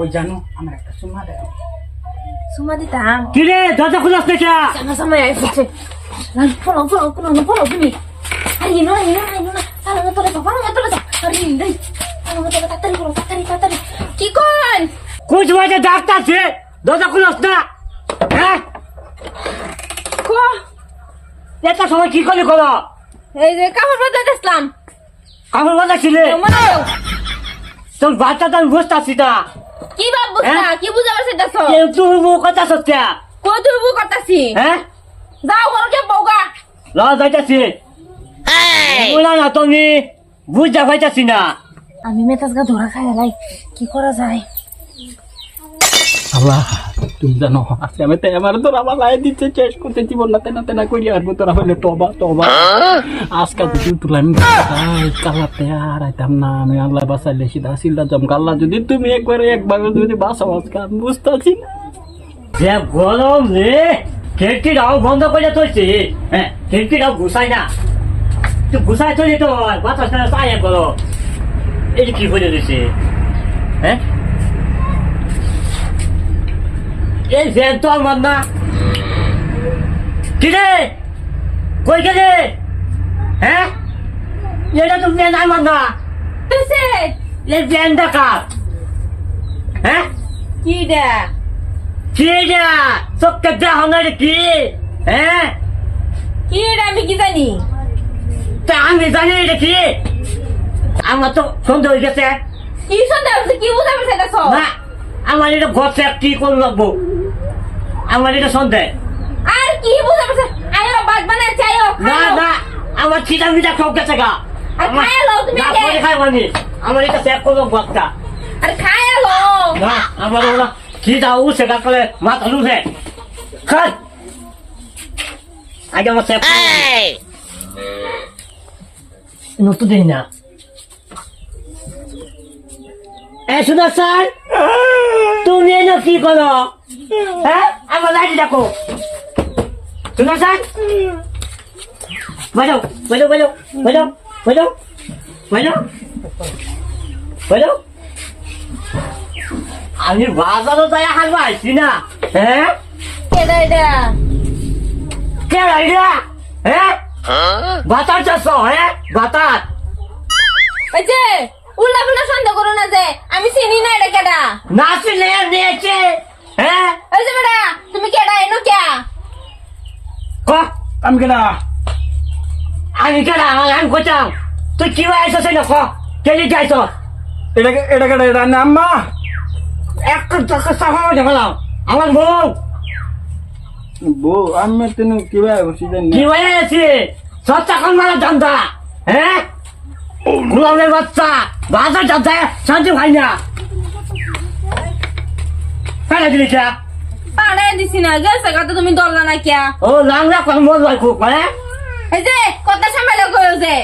ওই জানো আমার একটা সুমা দেয় সুমা দিতাম কিরে দরজা খুলাস না কে sama ya Ibu. Lan pulang pulang pulang pulang sini. Hari ini hari ini hari ini. Salah nggak tahu apa nggak tahu Hari ini deh. Salah nggak tahu tatari pulang tatari tatari. Kikon. কুচ বাজে doctor আছে দরজা খুলাস না হ্যাঁ Ko. এটা সময় কি করে করো এই যে কাপড় বদলাতে আসলাম কামড় বাজা ছিলে মানে তোর বাচ্চা তো আমি বুঝতে পারছি না কি বুঝা হ্যাঁ? কি বুঝা পারছিস মু কথা সত্যা কো তুই মু কথাছি হ্যাঁ যাও ঘরকে বউগা ল যাইতাছি। বলা না তুমি বুঝা পাইতাছি না। আমি মেতাস গা ধরা খাই লাই কি করা যায়? আল্লাহ। তুমি জানো আজকে আমি তাই আমার তোরা আমার লাই দিচ্ছে শেষ করতে জীবন না তেনা তেনা করি আর তোরা হইলে তবা তবা আজকে যদি তুলাম কালাতে আর আইতাম না আমি আল্লাহ বাঁচাইলে সিধা সিল্লা জম আল্লাহ যদি তুমি একবার একবার যদি বাঁচাও আজকে আমি বুঝতেছি না যে গরম রে খিড়কিটাও বন্ধ করে থইছি হ্যাঁ খিড়কিটাও ঘুষাই না তুই ঘুষাই থইলি তো বাতাস না চাই করো এই কি করে দিছে হ্যাঁ এই ফ্যান তো আমার না। কি রে কই গেলে? হ্যাঁ? এটা তো ফ্যান আমার না। এই ফ্যানটা কার? হ্যাঁ? কি দে কি এটা? চোখকে দেহ না কি? হ্যাঁ? কি রে আমি কি জানি? তা আমি জানি এটা কি? আমার তো সন্দেহ হয়ে গেছে। কি সন্দেহ হচ্ছে? কি বুঝা পারছিস না আমার এটা ঘর কি করে রাখব আমার এটা সন্দেহ। আর কি বুঝা পারছিস আয়ো বাদ বানাচ্ছি আয়ো না না আমার খিদা মিটা সব গেছে গা। আর খায় লো তুমি না। পরে খাইবো আমি আমার এটা চেক করব বক্তা আর খায় লো না আমার ওরা গা করে মাথা উঠে খাই আগে আমার চেক নতুন দিন না। এ শুনো স্যার। তুমি এনে কি করো? হ্যাঁ? আমার লাইট দেখো। শুনো স্যার বলো বলো বলো বলো বলো বলো বলো। আমি বাজারও যাই হারবো আইসি না হ্যাঁ? কেডা এটা কে রাইডা? হ্যাঁ? বাতার চাষ হ্যাঁ? বাতার ওই যে উল্টা পুল্টা সন্দেহ করো না যে আমি চিনি না এটা কেডা। নাচি নিয়ে নিয়েছে। হ্যাঁ ওই যে বেটা তুমি কেডা এনো কে ক আমি কেনা আমি কেন আমি কোথাও তুই কি আইসছ না ক? কেলি যাইছ এটা এটা কেটা এটা আম্মা একটু চোখে সাফা দেখালাম। আমার বউ। বউ আমি তেন কিবা বসি জানি কি হয়ে গেছে সচ্চা কোন মারা জানতা হ্যাঁ গুলামের বাচ্চা। বাজার জানতা শান্তি ভাই না। ফেলে দিলি কে? পাড়ে দিছি না গেছে কত তুমি দললা না কিয়া ও লাংলা কোন মন খুব হ্যাঁ? এই যে কথা সামনে কইও যে।